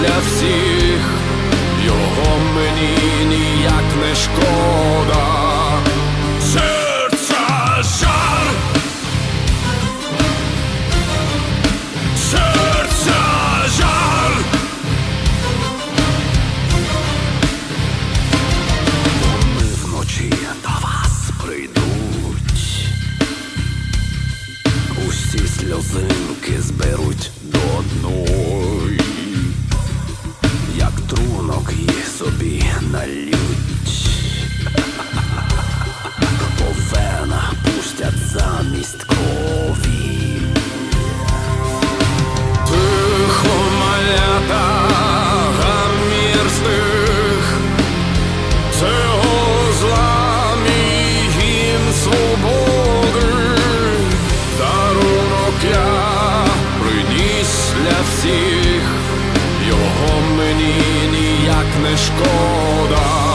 для всіх, його мені ніяк не шкода. Серця жар. Серця жар. Вони вночі до вас прийдуть. Усі сльозинки зберуть до одної, ти людь. не шкода.